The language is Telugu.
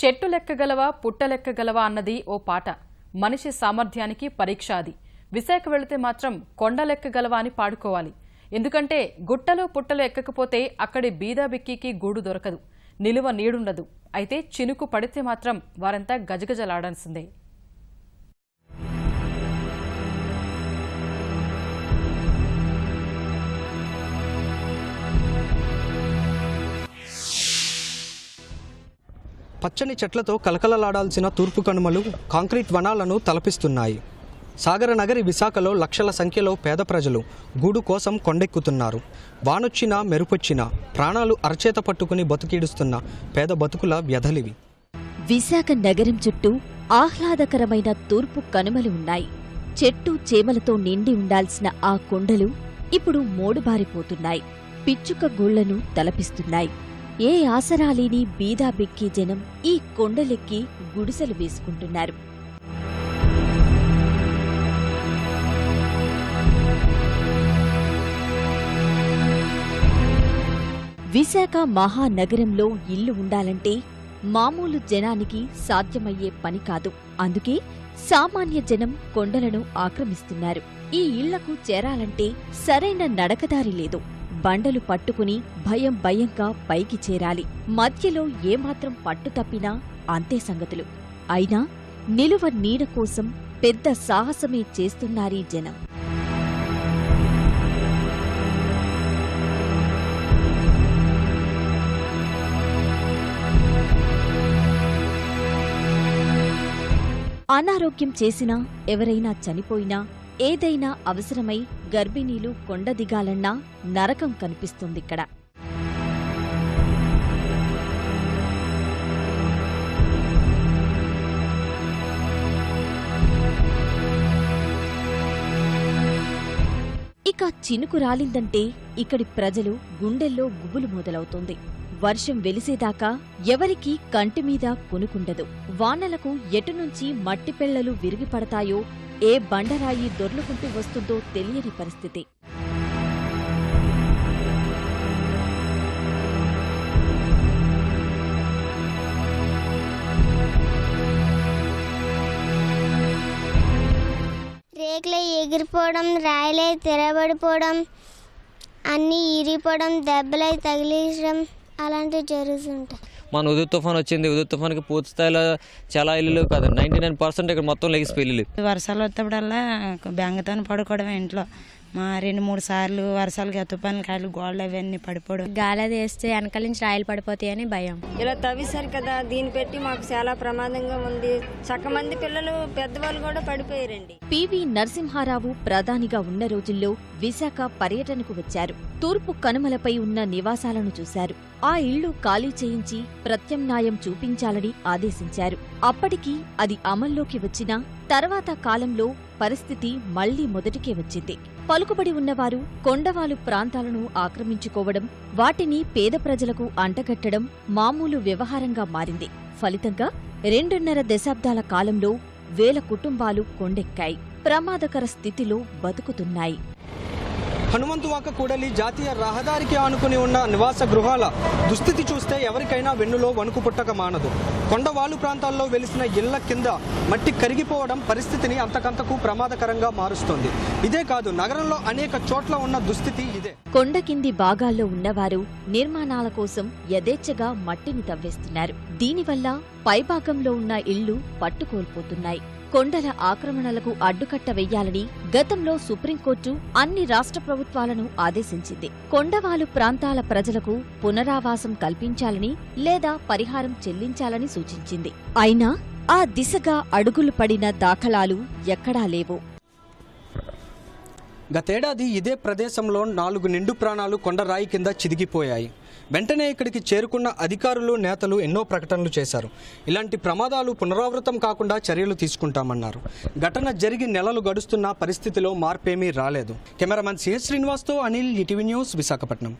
చెట్టు లెక్కగలవా పుట్ట లెక్కగలవా అన్నది ఓ పాట. మనిషి సామర్థ్యానికి పరీక్ష అది. విశాఖ వెళితే మాత్రం కొండ లెక్కగలవా అని పాడుకోవాలి. ఎందుకంటే గుట్టలు పుట్టలు ఎక్కకపోతే అక్కడి బీదాబిక్కికి గూడు దొరకదు. నిలువ నీడుండదు. అయితే చినుకు పడితే మాత్రం వారంతా గజగజలాడాల్సిందే. పచ్చని చెట్లతో కలకలలాడాల్సిన తూర్పు కనుమలు కాంక్రీట్ వనాలను తలపిస్తున్నాయి. సాగర నగరి విశాఖలో లక్షల సంఖ్యలో పేద ప్రజలు గూడు కోసం కొండెక్కుతున్నారు. వానొచ్చినా మెరుపొచ్చినా ప్రాణాలు అరచేత పట్టుకుని బతుకీడుస్తున్న పేద బతుకుల వ్యధలివి. విశాఖ నగరం చుట్టూ ఆహ్లాదకరమైన తూర్పు కనుమలు ఉన్నాయి. చెట్టు చేమలతో నిండి ఉండాల్సిన ఆ కొండలు ఇప్పుడు మోడుబారిపోతున్నాయి. పిచ్చుక గూళ్ళను తలపిస్తున్నాయి. ఏ ఆసరాలేని బీదాబెక్కి జనం ఈ కొండలెక్కి గుడిసెలు వేసుకుంటున్నారు. విశాఖ మహానగరంలో ఇల్లు ఉండాలంటే మామూలు జనానికి సాధ్యమయ్యే పని కాదు. అందుకే సామాన్య జనం కొండలను ఆక్రమిస్తున్నారు. ఈ ఇళ్ళకు చేరాలంటే సరైన నడకదారి లేదు. బండలు పట్టుకుని భయం భయంగా పైకి చేరాలి. మధ్యలో ఏమాత్రం పట్టు తప్పినా అంతే సంగతులు. అయినా నిలువ నీడ కోసం పెద్ద సాహసమే చేస్తున్నారీ జనం. అనారోగ్యం చేసినా ఎవరైనా చనిపోయినా ఏదైనా అవసరమై గర్భిణీలు కొండ దిగాలన్నా నరకం కనిపిస్తుందిక్కడ. ఇక చినుకు రాలిందంటే ఇక్కడి ప్రజలు గుండెల్లో గుబులు మొదలవుతుంది. వర్షం వెలిసేదాకా ఎవరికీ కంటిమీద కొనుకుండదు వానలకు ఎటునుంచి మట్టిపెళ్ళలు విరిగిపడతాయో ఏ బండరాయి దొర్లుకుంటూ వస్తుందో తెలియని పరిస్థితి. రేకులు ఎగిరిపోవడం రాయలే తిరబడిపోవడం అన్నీ ఇరిపోవడం దెబ్బలై తగిలించడం అలాంటివి జరుగుతుంటాయి. మన ఉదయ తుఫాన్ వచ్చింది. ఉదయ తుఫాన్కి పూర్తి స్థాయిలో చాలా ఇల్లులు కాదు. నైంటీ నైన్ పర్సెంట్ ఇక్కడ మొత్తం లెగిసిపోయి వర్షాలు వచ్చేప్పుడల్లా బెంగతో పడుకోవడమే ఇంట్లో. రెండు మూడు సార్లు వర్షాలకి తుఫాన్లు కాయలు గోడలు అవన్నీ పడిపోవడం. గాలి అది వేస్తే వెనకాల నుంచి రాయలు పడిపోతాయని భయం. ఇలా తవ్వేశారు కదా దీన్ని పెట్టి మాకు చాలా ప్రమాదంగా ఉంది. మంది పిల్లలు పెద్దవాళ్ళు కూడా పడిపోయారండి. పివి నరసింహారావు ప్రధానిగా ఉన్న రోజుల్లో విశాఖ పర్యటనకు వచ్చారు. తూర్పు కనుమలపై ఉన్న నివాసాలను చూశారు. ఆ ఇళ్ళు ఖాళీ చేయించి ప్రత్యామ్నాయం చూపించాలని ఆదేశించారు. అప్పటికి అది అమల్లోకి వచ్చినా తర్వాత కాలంలో పరిస్థితి మళ్ళీ మొదటికే వచ్చింది. పలుకుబడి ఉన్నవారు కొండవాలు ప్రాంతాలను ఆక్రమించుకోవడం వాటిని పేద ప్రజలకు అంటగట్టడం మామూలు వ్యవహారంగా మారింది. ఫలితంగా రెండున్నర దశాబ్దాల కాలంలో వేల కుటుంబాలు కొండెక్కాయి. ప్రమాదకర స్థితిలో బతుకుతున్నాయి. హనుమంతువాక కూడలి జాతీయ రహదారికి ఆనుకుని ఉన్న నివాస గృహాల దుస్థితి చూస్తే ఎవరికైనా వెన్నులో వణుకు పుట్టక మానదు. కొండవాలు ప్రాంతాల్లో వెలిసిన ఇళ్ళ కింద మట్టి కరిగిపోవడం పరిస్థితిని అంతకంతకు ప్రమాదకరంగా మారుస్తోంది. ఇదే కాదు నగరంలో అనేక చోట్ల ఉన్న దుస్థితి ఇదే. కొండ కింది భాగాల్లో ఉన్నవారు నిర్మాణాల కోసం యథేచ్ఛగా మట్టిని తవ్వేస్తున్నారు. దీనివల్ల పైభాగంలో ఉన్న ఇళ్ళు పట్టుకోల్పోతున్నాయి. కొండల ఆక్రమణలకు అడ్డుకట్ట వెయ్యాలని గతంలో సుప్రీంకోర్టు అన్ని రాష్ట్ర ప్రభుత్వాలను ఆదేశించింది. కొండవాలు ప్రాంతాల ప్రజలకు పునరావాసం కల్పించాలని లేదా పరిహారం చెల్లించాలని సూచించింది. అయినా ఆ దిశగా అడుగులు పడిన దాఖలాలు ఎక్కడా లేవు. గతేడాది ఇదే ప్రదేశంలో నాలుగు నిండు ప్రాణాలు కొండరాయి కింద చిదిగిపోయాయి. వెంటనే ఇక్కడికి చేరుకున్న అధికారులు నేతలు ఎన్నో ప్రకటనలు చేశారు. ఇలాంటి ప్రమాదాలు పునరావృతం కాకుండా చర్యలు తీసుకుంటామన్నారు. ఘటన జరిగి నెలలు గడుస్తున్న పరిస్థితిలో మార్పేమీ రాలేదు. కెమెరామెన్ సిహెచ్ శ్రీనివాస్తో అనిల్ ఈటీవీ న్యూస్ విశాఖపట్నం.